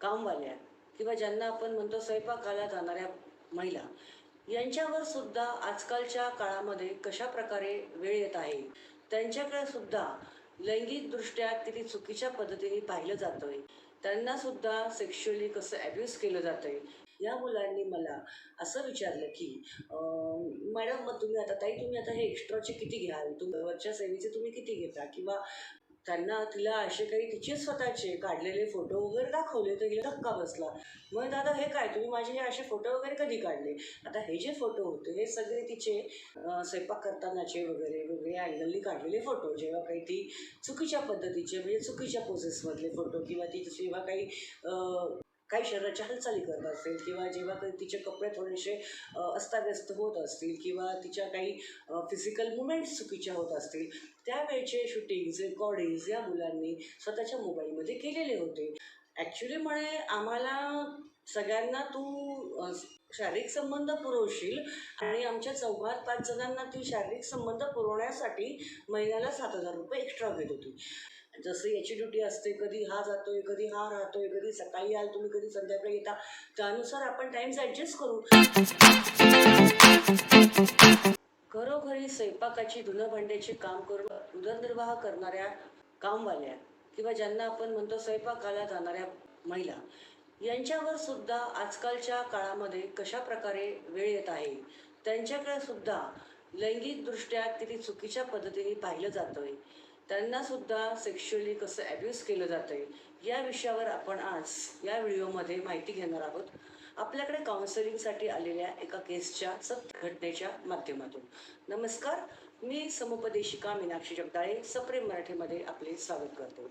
कामवाल्या किंवा ज्यांना आपण म्हणतो स्वयंपाकाला जाणाऱ्या महिला यांच्यावर सुद्धा आजकालच्या काळामध्ये कशा प्रकारे वेळ येत आहे? त्यांच्याकडे सुद्धा लैंगिकदृष्ट्या किती चुकीच्या पद्धतीने पाहिलं जातंय. त्यांना सुद्धा सेक्शुअली कसं ॲब्यूज केलं जातंय. या मुलांनी मला असं विचारलं की मॅडम मग तुम्ही आता ताई तुम्ही आता हे एक्स्ट्राचे किती घ्याल? तुम्ही वरच्या सेवेचे तुम्ही किती घेता? किंवा त्यांना तिला असे काही तिचे स्वतःचे काढलेले फोटो वगैरे दाखवले तर हिला धक्का बसला. मग दादा हे काय? तुम्ही माझे हे असे फोटो वगैरे कधी काढले? आता हे जे फोटो होते हे सगळे तिचे स्वयंपाक करतानाचे वगैरे वेगळे अँगलनी काढलेले फोटो. जेव्हा काही ती चुकीच्या पद्धतीचे म्हणजे चुकीच्या पोसेसमधले फोटो किंवा ती जेव्हा काही काही शरीराच्या हालचाली करत असेल किंवा जेव्हा काही तिचे कपडे थोडेसे अस्ताव्यस्त होत असतील किंवा तिच्या काही फिजिकल मुवमेंट्स चुकीच्या होत असतील त्यावेळचे शूटिंग्स रेकॉर्डिंग्स या मुलांनी स्वतःच्या मोबाईलमध्ये केलेले होते. ॲक्च्युली म्हणे आम्हाला सगळ्यांना तू शारीरिक संबंध पुरवशील आणि आमच्या चौघात पाच जणांना ती शारीरिक संबंध पुरवण्यासाठी महिन्याला सात हजार रुपये एक्स्ट्रा घेत होती. जसं याची ड्युटी असते कधी हा जातोय कधी हा राहतोय कधी सकाळी याल तुम्ही कधी संध्याकाळी येता त्यानुसार आपण टाइम्स ॲडजस्ट करू. घरोघरी स्वयंपाकाची धुणं भांड्याची काम करून उदरनिर्वाह करणाऱ्या कामवाल्या किंवा ज्यांना आपण म्हणतो स्वयंपाकाला जाणाऱ्या महिला यांच्यावर सुद्धा आजकालच्या काळामध्ये कशा प्रकारे वेळ येत आहे? त्यांच्याकडे सुद्धा लैंगिकदृष्ट्या किती चुकीच्या पद्धतीने पाहिलं जातोय. त्यांना सुद्धा सेक्शुअली कसं ॲब्यूज केलं जातंय या विषयावर आपण आज या व्हिडिओमध्ये माहिती घेणार आहोत. आपल्याकडे काउन्सिलिंगसाठी आलेल्या एका केसच्या सत्य घटनेच्या माध्यमातून. नमस्कार मी समुपदेशिका मीनाक्षी जगदाळे सप्रेम मराठीमध्ये आपले स्वागत करतो.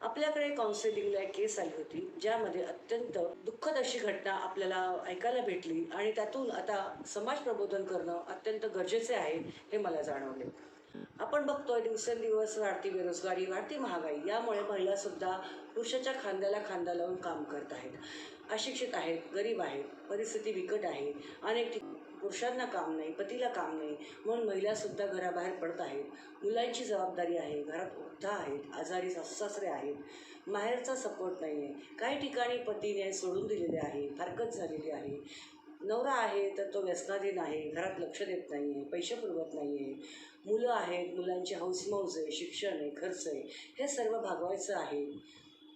आपल्याकडे काउन्सिलिंगला एक केस आली होती ज्यामध्ये अत्यंत दुःखद अशी घटना आपल्याला ऐकायला भेटली आणि त्यातून आता समाज प्रबोधन करणं अत्यंत गरजेचे आहे हे मला जाणवले. आपण बघतोय दिवसेंदिवस वाढती बेरोजगारी वाढती महागाई यामुळे महिलासुद्धा पुरुषाच्या खांद्याला खांदा लावून काम करत आहेत. अशिक्षित आहेत गरीब आहेत परिस्थिती बिकट आहे अनेक ठिक- पुरुषांना काम नाही पतीला काम नाही म्हणून महिलासुद्धा घराबाहेर पडत आहेत. मुलांची जबाबदारी आहे घरात वृद्धा आहेत आजारी सासरे आहेत माहेरचा सपोर्ट नाही आहे काही ठिकाणी पतीने सोडून दिलेले आहे फारकत झालेली आहे. नवरा आहे तर तो व्यसनाधीन आहे घरात लक्ष देत नाही आहे पैसे पुरवत नाही आहे मुलं आहेत मुलांची हौसमौज आहे शिक्षण आहे खर्च आहे. हे सर्व भागवायचं आहे.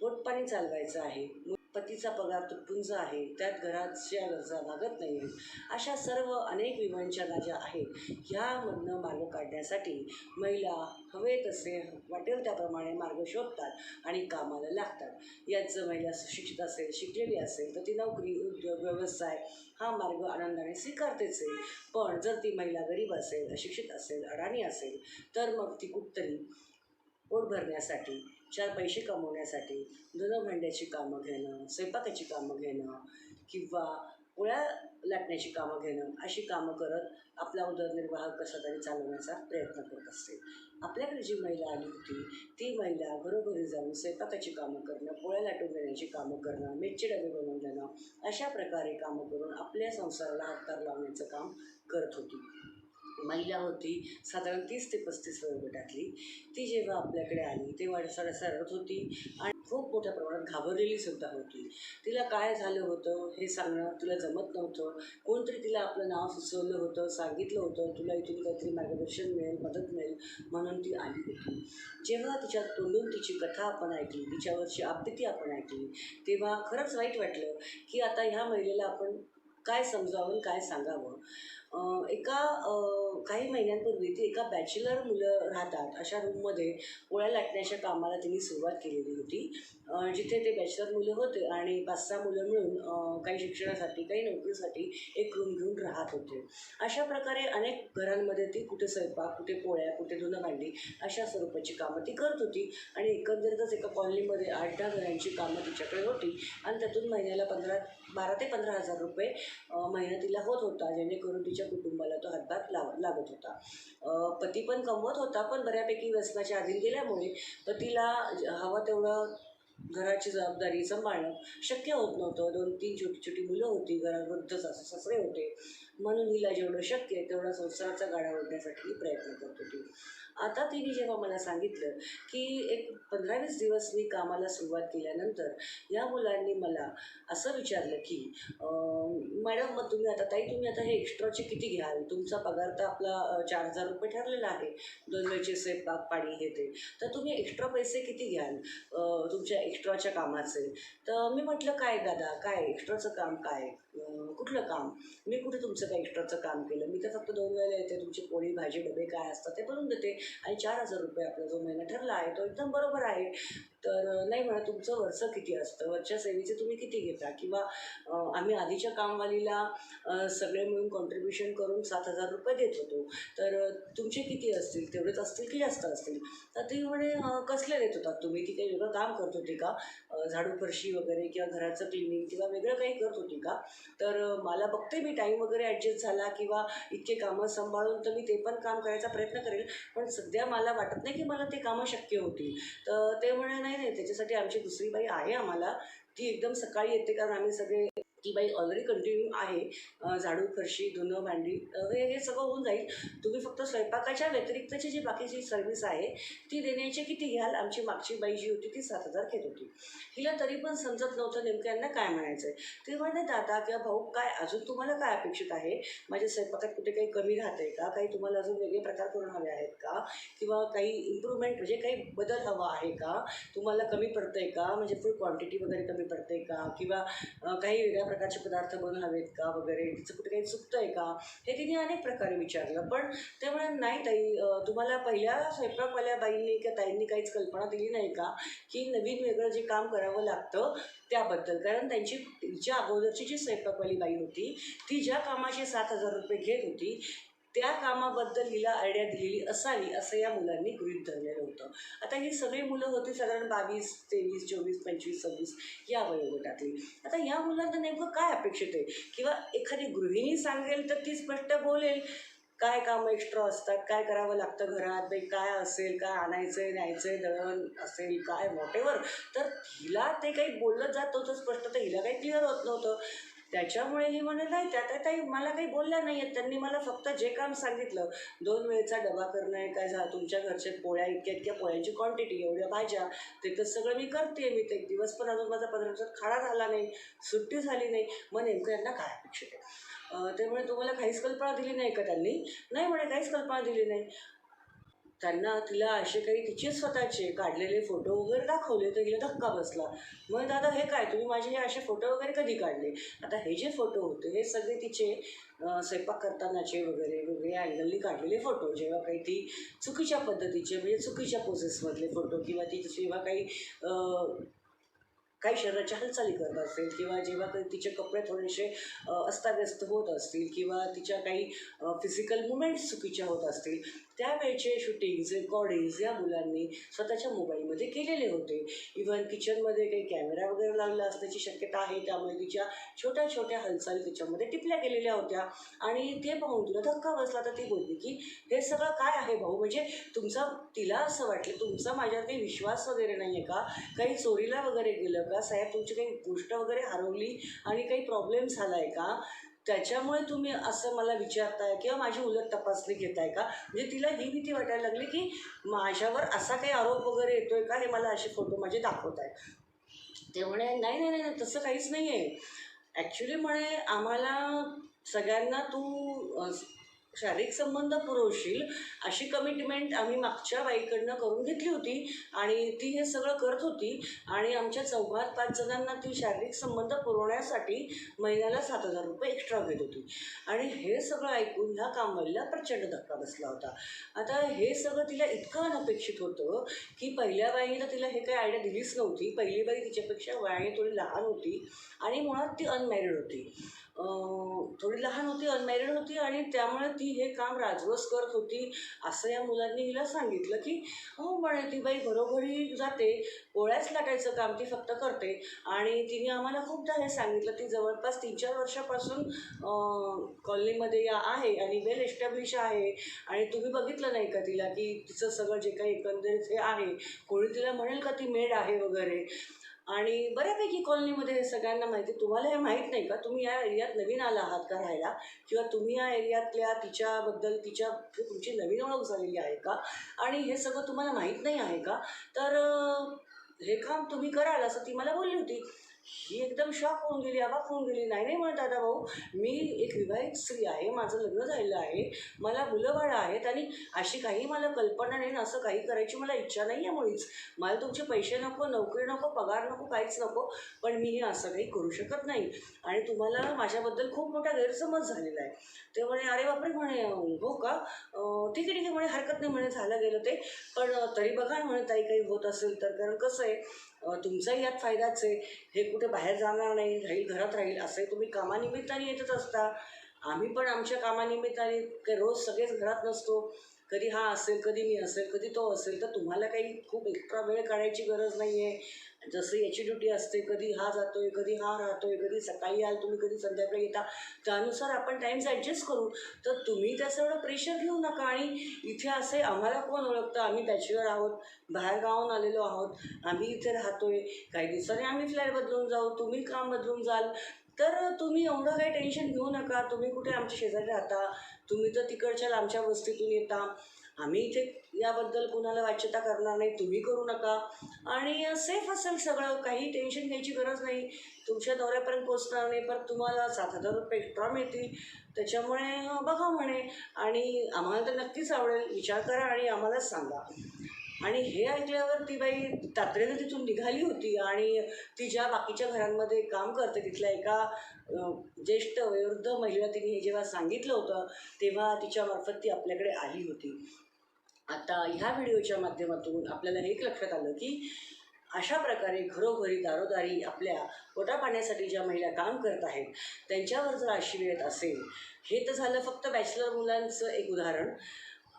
पोटपाणी चालवायचं आहे. पतीचा पगार तुटपुंज आहे त्यात घराच्या गरजा भागत नाही आहेत अशा सर्व अनेक विवंचना ज्या आहेत. ह्यामधनं मार्ग काढण्यासाठी महिला हवे तसे वाटेल त्याप्रमाणे मार्ग शोधतात आणि कामाला लागतात. यात जर महिला सुशिक्षित असेल शिकलेली असेल तर ती नोकरी उद्योग व्यवसाय हा मार्ग आनंदाने स्वीकारतेच आहे. पण जर ती महिला गरीब असेल अशिक्षित असेल अडाणी असेल तर मग ती कुठतरी पोट भरण्यासाठी चार पैसे कमवण्यासाठी धुणं भांड्याची कामं घेणं स्वयंपाकाची कामं घेणं किंवा पोळ्या लाटण्याची कामं घेणं अशी कामं करत आपला उदरनिर्वाह कसा तरी चालवण्याचा प्रयत्न करत असते. आपल्याकडे जी महिला आली होती ती महिला घरोघरी जाऊन स्वयंपाकाची कामं करणं पोळ्या लाटून देण्याची कामं करणं मिरची डबे बनवून देणं अशा प्रकारे कामं करून आपल्या संसाराला हातभार लावण्याचं काम करत होती. महिला होती साधारण तीस ते पस्तीस वयोगटातली ती जेव्हा आपल्याकडे आली तेव्हा रसारसा सरत होती आणि खूप मोठ्या प्रमाणात घाबरलेली सुद्धा होती. तिला काय झालं होतं हे सांगणं तिला जमत नव्हतं. कोणतरी तिला आपलं नाव सुचवलं होतं सांगितलं होतं तुला इथून काहीतरी मार्गदर्शन मिळेल मदत मिळेल म्हणून ती आली होती. जेव्हा तिच्या तोंडून तिची कथा आपण ऐकली तिच्यावरची आपत्ती आपण ऐकली तेव्हा खरंच वाईट वाटलं की आता ह्या महिलेला आपण काय समजावं काय सांगावं. एका काही महिन्यांपूर्वी ती एका बॅचलर मुलं राहतात अशा रूममध्ये पोळ्या लाटण्याच्या कामाला तिने सुरुवात केलेली होती. जिथे ते बॅचलर मुलं होते आणि पाच सहा मुलं मिळून काही शिक्षणासाठी काही नोकरीसाठी एक रूम घेऊन राहत होते. अशा प्रकारे अनेक घरांमध्ये ती कुठे स्वयंपाक कुठे पोळ्या कुठे धुणं भांडी अशा स्वरूपाची कामं ती करत होती. आणि एकंदरीतच एका कॉलनीमध्ये आठ दहा घरांची कामं तिच्याकडे होती आणि त्यातून महिन्याला पंधरा बारा ते पंधरा हजार रुपये महिना तिला होत होता जेणेकरून तिच्या कुटुंबाला तो हातभार लाव लागत होता. पती पण कमवत होता पण बऱ्यापैकी व्यसनाच्या आधी गेल्यामुळे पतीला हवा हवं तेवढं घराची जबाबदारी सांभाळणं शक्य होत नव्हतं. दोन तीन छोटी छोटी मुलं होती घरात वृद्ध सासू सासरे होते. म्हणून हिला जेवढं शक्य आहे तेवढा संसाराचा गाडा ओढण्यासाठी प्रयत्न करत होती आता तिने जेव्हा मला सांगितलं की एक पंधरा वीस दिवस मी कामाला सुरुवात केल्यानंतर या मुलांनी मला असं विचारलं की मॅडम मग तुम्ही आता ताई तुम्ही आता हे एक्स्ट्राचे किती घ्याल? तुमचा पगार तर आपला चार हजार रुपये ठरलेला आहे. दोन वेळचे स्वयंपाक पाणी हे ते. तर तुम्ही एक्स्ट्रा पैसे किती घ्याल तुमच्या एक्स्ट्राच्या कामाचे? तर मी म्हटलं काय दादा? काय? एक्स्ट्राचं काम काय? कुठलं काम? मी कुठे तुमचं काय एक्स्ट्राचं काम केलं? मी तर फक्त दोन वेळेला येते. तुमची पोळी भाजी डबे काय असतात ते बनवून देते. आणि चार हजार रुपये आपला जो महिना ठरला आहे तो एकदम बरोबर आहे. तर नाही म्हणा तुमचं वरचं किती असतं वरच्या सेवेचे तुम्ही किती घेता? किंवा आम्ही आधीच्या कामवालीला सगळे मिळून कॉन्ट्रीब्युशन करून सात हजार रुपये देत होतो. तर तुमचे किती असतील? तेवढेच असतील की जास्त असतील? तर ती म्हणे कसले देत होतात तुम्ही? ती काही वेगळं काम करत होती का? झाडू फरशी वगैरे किंवा घराचं क्लिनिंग किंवा वेगळं काही करत होती का? तर मला बघते मी टाईम वगैरे ॲडजस्ट झाला किंवा इतके कामं सांभाळून तर मी ते पण काम करायचा प्रयत्न करेल. पण सध्या मला वाटत नाही की मला ते कामं शक्य होतील. तर ते म्हणे नाही नाही त्याच्यासाठी आमची दुसरी बाई आहे आम्हाला. ती एकदम सकाळी येते कारण आम्ही सगळे ती बाई ऑलरेडी कंटिन्यू आहे झाडू फरशी धुणं भांडी हे हे सगळं होऊन जाईल. तुम्ही फक्त स्वयंपाकाच्या व्यतिरिक्तची जी बाकीची सर्व्हिस आहे ती देण्याची किती घ्याल. आमची मागची बाई जी होती ती सात हजार घेत होती. हिला तरी पण समजत नव्हतं नेमकं यांना काय म्हणायचं आहे ते म्हणे दादा किंवा भाऊ काय अजून तुम्हाला काय अपेक्षित आहे? माझ्या स्वयंपाकात कुठे काही कमी राहते का? काही तुम्हाला अजून वेगळे प्रकार करून हवे आहेत का? किंवा काही इम्प्रूव्हमेंट म्हणजे काही बदल हवा आहे का? तुम्हाला कमी पडतं आहे का? म्हणजे फूड क्वांटिटी वगैरे कमी पडते का? किंवा काही वेगळ्या प्रकारचे पदार्थ बनून हवेत का वगैरे? तिचं कुठे काही चुकतं आहे का? हे तिने अनेक प्रकारे विचारलं. पण ते म्हणा नाही ताई तुम्हाला पहिल्या स्वयंपाकवाल्या बाईंनी किंवा ताईंनी काहीच कल्पना दिली नाही का? की नवीन वेगळं जे काम करावं लागतं त्याबद्दल. कारण त्यांची तिच्या अगोदरची जी स्वयंपाकवाली बाई होती ती ज्या कामाचे सात हजार रुपये घेत होती त्या कामाबद्दल हिला आयडिया दिलेली असावी असं या मुलांनी गृहीत धरलेलं होतं. आता ही सगळी मुलं होती साधारण बावीस तेवीस चोवीस पंचवीस सव्वीस या वयोगटातली. आता या मुलांना नेमकं काय अपेक्षित आहे? किंवा एखादी गृहिणी सांगेल तर ती स्पष्ट बोलेल काय कामं एक्स्ट्रा असतात? काय करावं लागतं घरात? बाई काय असेल? काय आणायचं आहे न्यायचं आहे दळण असेल काय वॉटेवर तर हिला ते काही बोललं जात नव्हतं स्पष्ट तर हिला काही क्लिअर होत नव्हतं. त्याच्यामुळे ही म्हणे नाही त्या त्या ताई मला काही बोलल्या नाही आहेत त्यांनी मला फक्त जे काम सांगितलं दोन वेळचा डबा करणं आहे काय झालं तुमच्या घरच्या पोळ्या इतक्या इतक्या पोळ्यांची क्वांटिटी एवढ्या भाज्या ते तर सगळं मी करते मी ते एक दिवस पण अजून माझा पंधरा दिवसात खाडा झाला नाही सुट्टी झाली नाही. मग नेमकं यांना काय अपेक्षित आहे? त्यामुळे तुम्हाला काहीच कल्पना दिली नाही का त्यांनी? नाही म्हणे काहीच कल्पना दिली नाही. त्यांना तिला असे काही तिचे स्वतःचे काढलेले फोटो वगैरे दाखवले तर हिला धक्का बसला. मग दादा हे काय? तुम्ही माझे हे असे फोटो वगैरे कधी काढले? आता हे जे फोटो होते हे सगळे तिचे स्वयंपाक करतानाचे वगैरे वेगळे अँगलनी काढलेले फोटो. जेव्हा काही ती चुकीच्या पद्धतीचे म्हणजे चुकीच्या पोसेसमधले फोटो किंवा ती जेव्हा काही काही शरीराच्या हालचाली करत असेल किंवा जेव्हा काही तिचे कपडे थोडेसे अस्ताव्यस्त होत असतील किंवा तिच्या काही फिजिकल मुवमेंट्स चुकीच्या होत असतील त्यावेळचे शूटिंग्स रेकॉर्डिंग्स या मुलांनी स्वतःच्या मोबाईलमध्ये केलेले होते. इव्हन किचनमध्ये काही कॅमेरा वगैरे लावला असण्याची शक्यता आहे त्यामुळे तिच्या छोट्या छोट्या हालचाली त्याच्यामध्ये टिपल्या गेलेल्या होत्या. आणि ते पाहून तुला धक्का बसला. तर ती बोलली की हे सगळं काय आहे भाऊ? म्हणजे तुमचा तिला असं वाटलं तुमचा माझ्यावर काही विश्वास वगैरे नाही आहे का? काही चोरीला वगैरे गेलं का? साहेब तुमची काही गोष्ट वगैरे हरवली आणि काही प्रॉब्लेम झाला आहे का? त्याच्यामुळे तुम्ही असं मला विचारताय किंवा माझी उलट तपासणी घेताय का? म्हणजे तिला ही भीती वाटायला लागली की माझ्यावर असा काही आरोप वगैरे येतोय का? हे मला असे फोटो माझे दाखवत आहे ते म्हणे नाही नाही नाही तसं काहीच नाही आहे ॲक्च्युली म्हणे आम्हाला सगळ्यांना तू शारीरिक संबंध पुरवशील अशी कमिटमेंट आम्ही मागच्या बाईकडनं करून घेतली होती आणि ती हे सगळं करत होती आणि आमच्या चौघात पाच जणांना ती शारीरिक संबंध पुरवण्यासाठी महिन्याला सात हजार रुपये एक्स्ट्रा घेत होती. आणि हे सगळं ऐकून ह्या कामवालीला प्रचंड धक्का बसला होता. आता हे सगळं तिला इतकं अनपेक्षित होतं की पहिल्या बाईने तिला हे काही आयडिया दिलीच नव्हती. पहिली बाई तिच्यापेक्षा वयाने थोडी लहान होती आणि मुळात ती अनमॅरिड होती. थोडी लहान होती अनमॅरिड होती आणि त्यामुळे ती हे काम राजवस करत होती. असं या मुलांनी हिला सांगितलं की हो म्हणे ती बाई घरोघरी जाते पोळ्याच लाटायचं काम ती फक्त करते. आणि तिने आम्हाला खूपदा हे सांगितलं ती जवळपास तीन चार वर्षापासून कॉलनीमध्ये या आहे आणि वेल एस्टॅब्लिश आहे. आणि तुम्ही बघितलं नाही का तिला की तिचं सगळं जे काही एकंदरीत हे आहे कोणी तिला म्हणेल का ती मेड आहे वगैरे? आणि बऱ्यापैकी कॉलनीमध्ये सगळ्यांना माहिती आहे. तुम्हाला हे माहीत नाही का? तुम्ही या एरियात नवीन आला आहात का राहायला? किंवा तुम्ही या एरियातल्या तिच्याबद्दल तिच्या तुमची नवीन ओळख झालेली आहे का? आणि हे सगळं तुम्हाला माहीत नाही आहे का? तर हे काम तुम्ही कराल असं ती मला बोलली होती. ही एकदम शॉक होऊन गेली अबाक होऊन गेली. नाही नाही म्हणत दादा भाऊ मी एक विवाहित स्त्री आहे माझं लग्न झालेलं आहे मला मुलंबाळं आहेत आणि अशी काही मला कल्पना नाही ना असं काही करायची मला इच्छा नाही आहे मुळीच. मला तुमचे पैसे नको नोकरी नको पगार नको काहीच नको पण मी हे असं काही करू शकत नाही. आणि तुम्हाला माझ्याबद्दल खूप मोठा गैरसमज झालेला आहे. ते म्हणे अरे बापरे म्हणे हो का? ठीक आहे ठीक आहे म्हणे हरकत नाही म्हणे झालं गेलं ते. पण तरी बघा म्हणे ताई काही होत असेल तर. कारण कसं आहे तुमचाही यात फायदाच आहे. हे कुठे बाहेर जाणार नाही राहील घरात राहील असंही तुम्ही कामानिमित्ताने येतच असता. आम्ही पण आमच्या कामानिमित्ताने काही रोज सगळेच घरात नसतो. कधी हा असेल कधी मी असेल कधी तो असेल तर तुम्हाला काही खूप एक्स्ट्रा वेळ काढायची गरज नाही आहे जसं याची ड्युटी असते कधी हा जातोय कधी हा राहतोय कधी सकाळी याल तुम्ही कधी संध्याकाळी येता त्यानुसार आपण टाईम्स ॲडजस्ट करू तर तुम्ही त्याचं एवढं प्रेशर घेऊ नका. आणि इथे असे आम्हाला कोण ओळखतं? आम्ही बॅचलर आहोत बाहेर गावून आलेलो आहोत आम्ही इथे राहतोय काही दिवसांनी आम्ही फ्लॅट बदलून जाऊ तुम्ही काम बदलून जाल. तर तुम्ही एवढं काही टेन्शन घेऊ नका. तुम्ही कुठे आमच्या शेजारी राहता तुम्ही तर तिकडच्या लांबच्या वस्तीतून येता. आम्ही इथे याबद्दल कुणाला वाच्यता करणार नाही तुम्ही करू नका. आणि सेफ असेल सगळं काही टेन्शन घ्यायची गरज नाही. तुमच्या दौऱ्यापर्यंत पोचणार नाही पण तुम्हाला सात हजार रुपये एक्स्ट्रा मिळतील. त्याच्यामुळे बघा म्हणे. आणि आम्हाला तर नक्कीच आवडेल. विचार करा आणि आम्हालाच सांगा. आणि हे ऐकल्यावर ती बाई तात्रेनं तिथून निघाली होती आणि ती ज्या बाकीच्या घरांमध्ये काम करते तिथल्या एका ज्येष्ठ वयोवृद्ध महिला तिने हे जेव्हा सांगितलं होतं तेव्हा तिच्यामार्फत ती आपल्याकडे आली होती. आता ह्या व्हिडिओच्या माध्यमातून आपल्याला हे एक लक्षात आलं की अशा प्रकारे घरोघरी दारोदारी आपल्या पोटापाण्यासाठी ज्या महिला काम करत आहेत त्यांच्यावर जर अशी वेळ येत असेल हे तर झालं फक्त बॅचलर मुलांचं एक उदाहरण.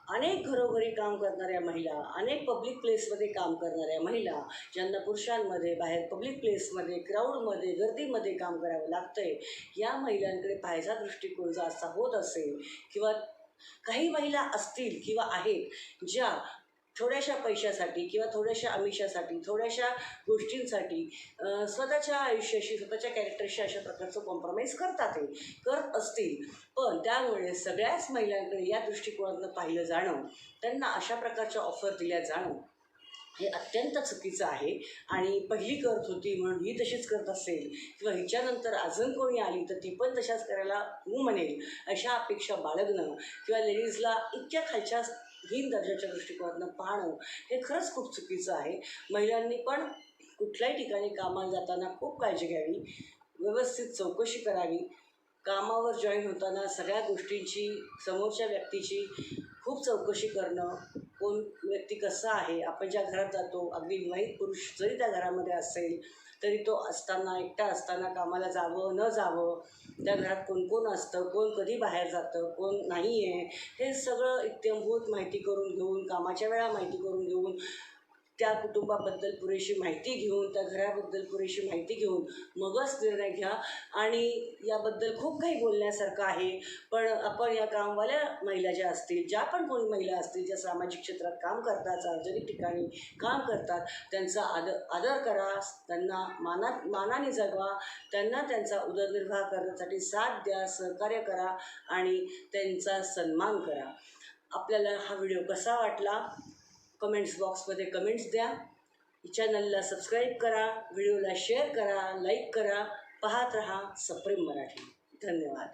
अनेक घरोघरी काम करणाऱ्या महिला अनेक पब्लिक प्लेसमध्ये काम करणाऱ्या महिला ज्यांना पुरुषांमध्ये बाहेर पब्लिक प्लेसमध्ये क्राऊडमध्ये गर्दीमध्ये काम करावं लागतंय या महिलांकडे पाहायचा दृष्टिकोन जर असा होत असेल किंवा काही महिला असतील किंवा आहेत ज्या थोड्याशा पैशासाठी किंवा थोड्याशा आमिषासाठी थोड्याशा गोष्टींसाठी स्वतःच्या आयुष्याशी स्वतःच्या कॅरेक्टरशी अशा प्रकारचं कॉम्प्रोमाइज करतात ते करत असतील. पण त्यामुळे सगळ्याच महिलांकडे या दृष्टिकोनातून पाहिलं जाणं त्यांना अशा प्रकारच्या ऑफर दिल्या जाणं हे अत्यंत चुकीचं आहे. आणि पहिली करत होती म्हणून ही तशीच करत असेल किंवा हिच्यानंतर अजून कोणी आली तर ती पण तशाच करायला हो म्हणेल अशा अपेक्षा बाळगणं किंवा लेडीजला इतक्या खालच्या हीन दर्जाच्या दृष्टिकोनातून पाहणं हे खरंच खूप चुकीचं आहे. महिलांनी पण कुठल्याही ठिकाणी कामाला जाताना खूप काळजी घ्यावी व्यवस्थित चौकशी करावी. कामावर जॉईन होताना सगळ्या गोष्टींची समोरच्या व्यक्तीची खूप चौकशी करणं कोण व्यक्ती कसा आहे आपण ज्या घरात जातो अगदी विवाहित पुरुष जरी त्या घरामध्ये असेल तरी तो असताना एकटा असताना कामाला जावं न जावं त्या घरात कोण कोण असतं कोण कधी बाहेर जातं कोण नाही आहे हे सगळं इत्यंभूत माहिती करून घेऊन कामाच्या वेळा माहिती करून घेऊन त्या कुटुंबाबद्दल पुरेशी माहिती घेऊन त्या घराबद्दल पुरेशी माहिती घेऊन मगच निर्णय घ्या. आणि याबद्दल खूप काही बोलण्यासारखं आहे पण आपण या कामवाल्या महिला ज्या असतील ज्या पण कोणी महिला असतील ज्या सामाजिक क्षेत्रात काम करतात सार्वजनिक ठिकाणी काम करतात त्यांचा आदर आदर करा त्यांना मानात मानाने जगवा त्यांना त्यांचा उदरनिर्वाह करण्यासाठी साथ द्या सहकार्य करा आणि त्यांचा सन्मान करा. आपल्याला हा व्हिडिओ कसा वाटला? कमेंट्स बॉक्समध्ये कमेंट्स द्या. चॅनलला सबस्क्राईब करा व्हिडिओला शेअर करा लाईक करा पाहत रहा सप्रेम मराठी धन्यवाद.